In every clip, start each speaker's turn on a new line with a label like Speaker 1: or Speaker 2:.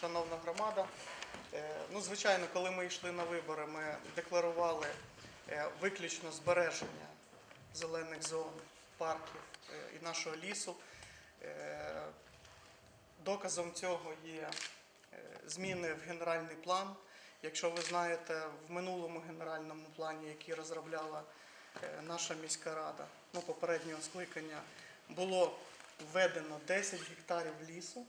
Speaker 1: шановна громада. Е, Ну, звичайно, коли ми йшли на вибори, ми декларували е, виключно збереження зелених зон, парків е, і нашого лісу. Доказом цього є зміни в генеральний план. Якщо ви знаєте, в минулому генеральному плані, який розробляла наша міська рада, ну, попереднього скликання, було введено 10 гектарів лісу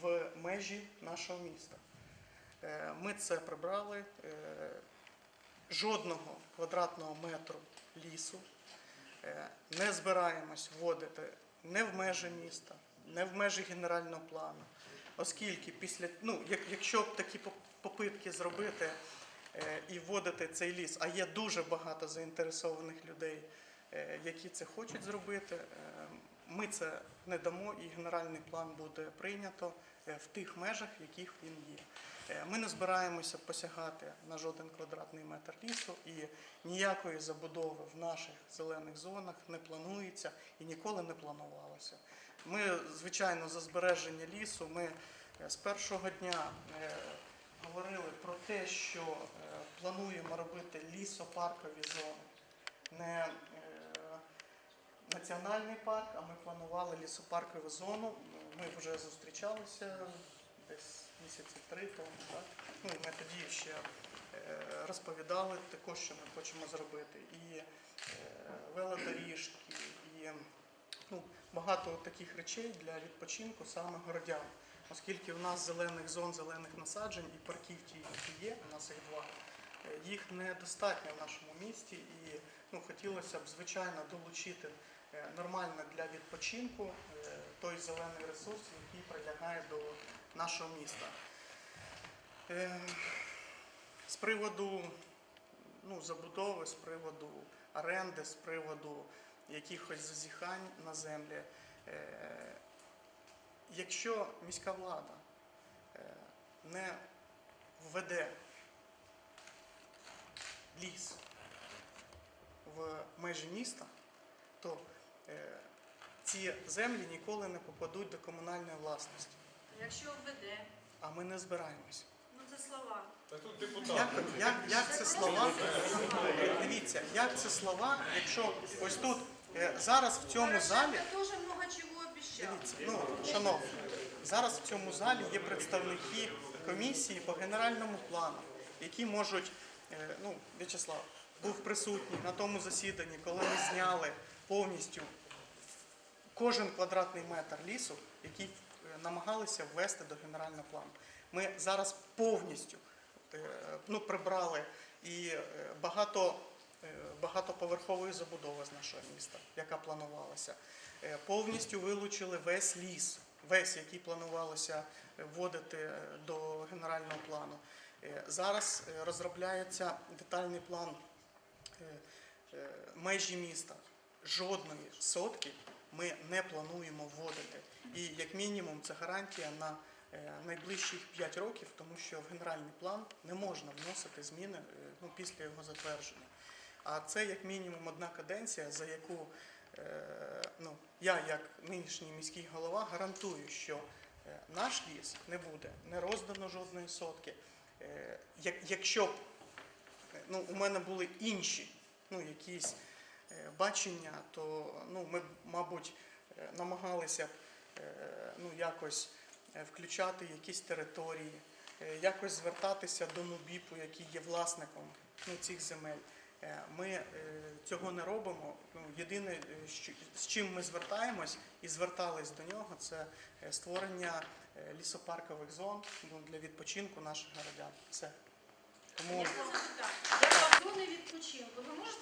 Speaker 1: в межі нашого міста. Е, Ми це прибрали. Е, Жодного квадратного метру лісу е, не збираємось вводити не в межі міста, не в межі генерального плану. Оскільки після, ну, якщо б такі попитки зробити і вводити цей ліс, а є дуже багато заінтересованих людей, які це хочуть зробити, ми це не дамо, і генеральний план буде прийнято е, в тих межах, в яких він є. Е, Ми не збираємося посягати на жоден квадратний метр лісу, і ніякої забудови в наших зелених зонах не планується і ніколи не планувалося. Ми, звичайно, за збереження лісу. Ми е, з першого дня говорили про те, що плануємо робити лісопаркові зони. Не національний парк, а ми планували лісопаркову зону. Ми вже зустрічалися десь місяці три тому. Так? Ну, і ми тоді ще е, розповідали також, що ми хочемо зробити. І е, велодоріжки, і ну, багато таких речей для відпочинку саме городян. Оскільки в нас зелених зон, зелених насаджень і парків ті, які є, у нас їх два, е, їх недостатньо в нашому місті. І ну, хотілося б, звичайно, долучити е, нормально для відпочинку е, той зелений ресурс, який прилягає до нашого міста. Е, З приводу ну, забудови, з приводу оренди, з приводу якихось зазіхань на землі. Якщо міська влада не введе ліс в межі міста, то ці землі ніколи не попадуть до комунальної власності.
Speaker 2: Якщо введе,
Speaker 1: А ми не збираємось.
Speaker 2: ну це слова.
Speaker 3: Та тут депутат.
Speaker 1: Як, як, як це слова? Дивіться, як це слова, якщо ось тут е, зараз в цьому залі. Дивіться, ну, шановні, зараз в цьому залі є представники комісії по генеральному плану, які можуть, е, ну, В'ячеслав був присутній на тому засіданні, коли ми зняли повністю кожен квадратний метр лісу, який е, намагалися ввести до генерального плану. Ми зараз повністю е, ну, прибрали і е, багато, багатоповерхової забудови з нашого міста, яка планувалася. Повністю вилучили весь ліс, весь, який планувалося вводити до генерального плану. Зараз розробляється детальний план межі міста. Жодної сотки ми не плануємо вводити. І як мінімум це гарантія на е, найближчих 5 років, тому що в генеральний план не можна вносити зміни е, ну, після його затвердження. А це як мінімум одна каденція, за яку е, ну, я, як нинішній міський голова, гарантую, що наш ліс не буде не роздано жодної сотки. Якщо б ну, у мене були інші ну, якісь бачення, то ну, ми мабуть, е, намагалися б е, ну, якось е, включати якісь території, е, якось звертатися до НУБІПу, який є власником ну, цих земель. Е, Ми е, цього не робимо. Ну, Єдине, е, з чим ми звертаємось і звертались до нього, це е, створення е, лісопаркових зон ну, для відпочинку наших городян. Все. Тому
Speaker 2: Я як вам зони відпочинку? Ви можете